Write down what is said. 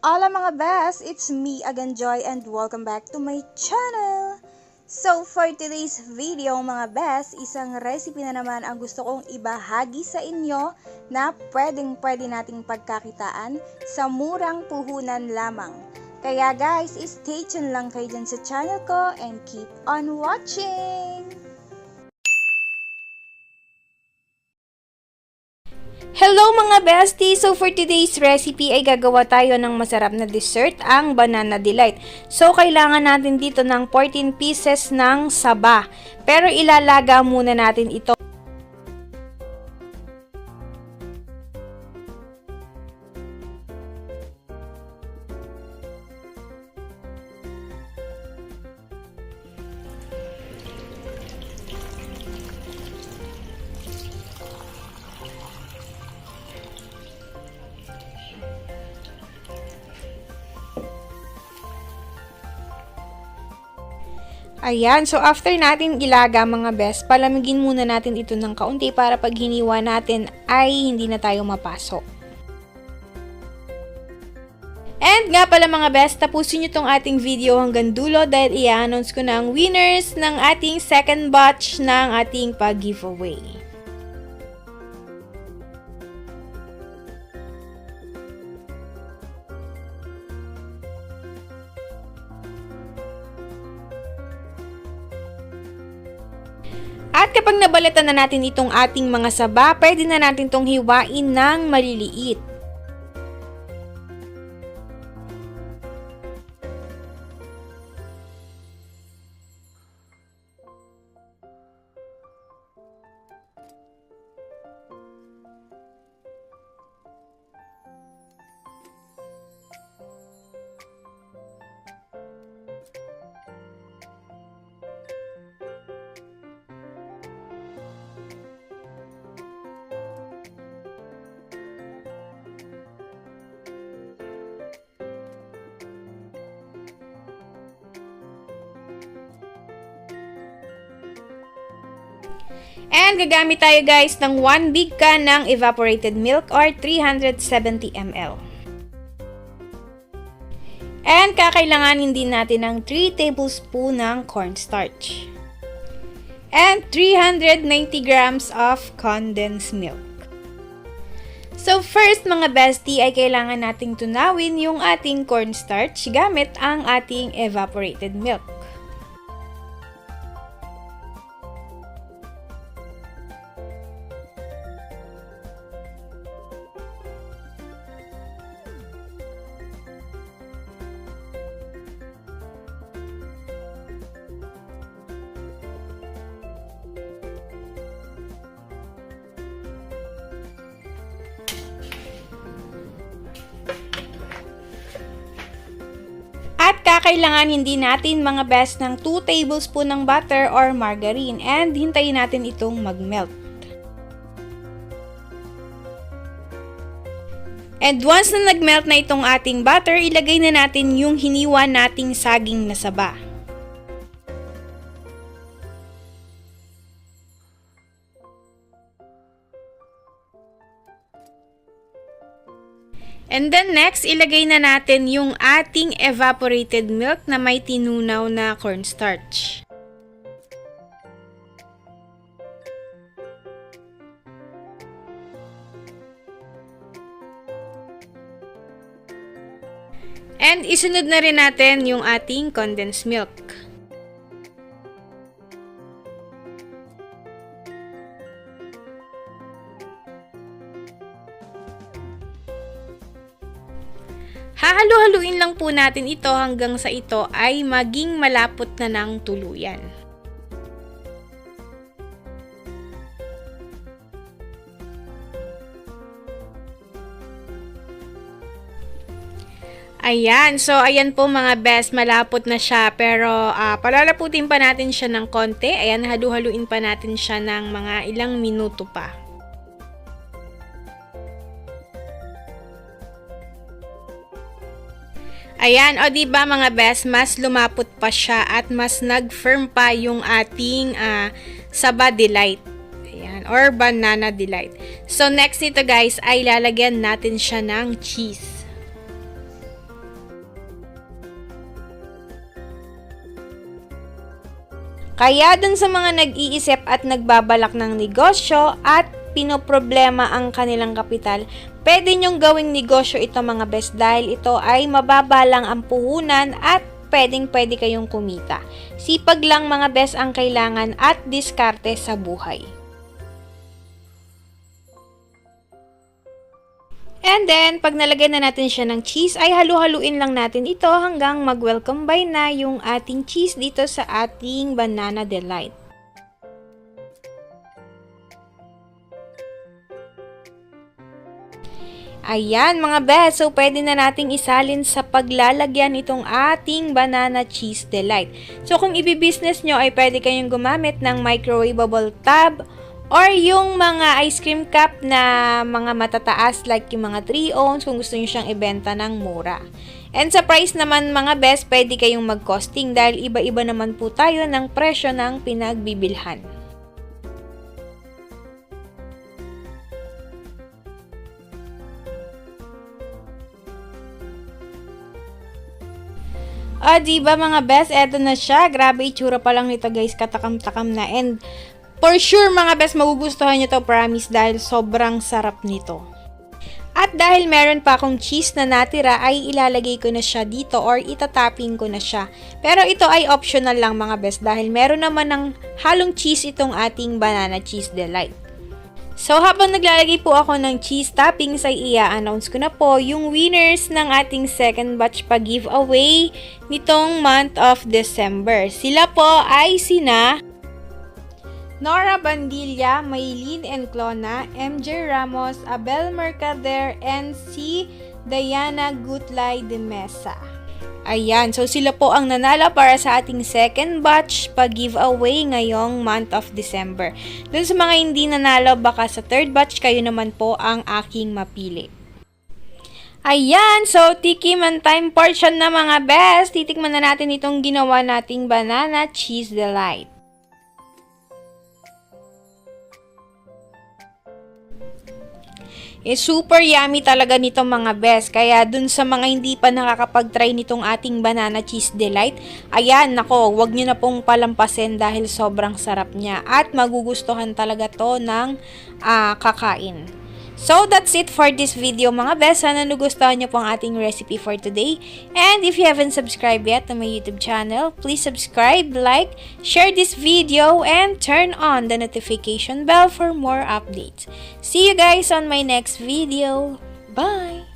Hola mga best! It's me again, Joy, and welcome back to my channel! So, for today's video mga best, isang recipe na naman ang gusto kong ibahagi sa inyo na pwedeng pwede nating pagkakitaan sa murang puhunan lamang. Kaya guys, stay tuned lang kayo dyan sa channel ko and keep on watching! Hello mga besties! So for today's recipe ay gagawa tayo ng masarap na dessert, ang Banana Delight. So kailangan natin dito ng 14 pieces ng saba. Pero ilalaga muna natin ito. Ayan, so after natin ilaga mga best, palamigin muna natin ito ng kaunti para pag hiniwa natin ay hindi na tayo mapasok. And nga pala mga best, tapusin nyo tong ating video hanggang dulo dahil i-announce ko na ang winners ng ating second batch ng ating pag-giveaway. At kapag nabalatan na natin itong ating mga saba, pwede na natin itong hiwain ng maliliit. And gagamit tayo guys ng 1 big can ng evaporated milk or 370 ml. And kakailanganin din natin ng 3 tablespoon ng cornstarch. And 390 grams of condensed milk. So first mga bestie ay kailangan nating tunawin yung ating cornstarch gamit ang ating evaporated milk. At kakailanganin din natin mga best ng 2 tablespoon ng butter or margarine and hintayin natin itong mag-melt. And once na nag-melt na itong ating butter, ilagay na natin yung hiniwa nating saging na saba. And then next, ilagay na natin yung ating evaporated milk na may tinunaw na cornstarch. And isunod na rin natin yung ating condensed milk. Hahalo-haluin lang po natin ito hanggang sa ito ay maging malapot na ng tuluyan. Ayan, so ayan po mga best, malapot na siya pero uh, palalaputin pa natin siya ng konti. Ayan, halu-haluin pa natin siya ng mga ilang minuto pa. Ayan, o di ba mga best, mas lumapot pa siya at mas nag-firm pa yung ating uh, Saba Delight. Ayan, or Banana Delight. So next dito guys, ay lalagyan natin siya ng cheese. Kaya dun sa mga nag-iisip at nagbabalak ng negosyo at pinoproblema ang kanilang kapital, pwede nyong gawing negosyo ito mga best dahil ito ay mababa lang ang puhunan at pwedeng pwede kayong kumita. Sipag lang mga best ang kailangan at diskarte sa buhay. And then, pag nalagyan na natin siya ng cheese, ay halu-haluin lang natin ito hanggang mag-welcome by na yung ating cheese dito sa ating Banana Delight. Ayan mga best, so pwede na nating isalin sa paglalagyan itong ating banana cheese delight. So kung ibibusiness nyo ay pwede kayong gumamit ng microwavable tub or yung mga ice cream cup na mga matataas like yung mga 3 ounce kung gusto nyo siyang ibenta ng mura. And sa price naman mga best, pwede kayong mag-costing dahil iba-iba naman po tayo ng presyo ng pinagbibilhan. Ah, di ba mga best, eto na siya. Grabe itsura pa lang nito guys, katakam-takam na. And for sure mga best, magugustuhan nyo to, promise, dahil sobrang sarap nito. At dahil meron pa akong cheese na natira, ay ilalagay ko na siya dito or itatapping ko na siya. Pero ito ay optional lang mga best dahil meron naman ng halong cheese itong ating banana cheese delight. So habang naglalagay po ako ng cheese toppings ay i-announce ko na po yung winners ng ating second batch pa giveaway nitong month of December. Sila po ay sina Nora Bandilla, Maylene Enclona, MJ Ramos, Abel Mercader, and si Diana Gutlay de Mesa. Ayan, so sila po ang nanalo para sa ating second batch pag-giveaway ngayong month of December. Dun sa mga hindi nanalo, baka sa third batch kayo naman po ang aking mapili. Ayan, so tikiman time portion na mga best. Titikman na natin itong ginawa nating banana cheese delight. Eh, super yummy talaga nito mga best. Kaya dun sa mga hindi pa nakakapag-try nitong ating banana cheese delight, ayan, nako, wag nyo na pong palampasin dahil sobrang sarap niya. At magugustuhan talaga to ng ah, kakain. So, that's it for this video mga best. Sana nagustuhan nyo po ang ating recipe for today. And if you haven't subscribed yet to my YouTube channel, please subscribe, like, share this video, and turn on the notification bell for more updates. See you guys on my next video. Bye!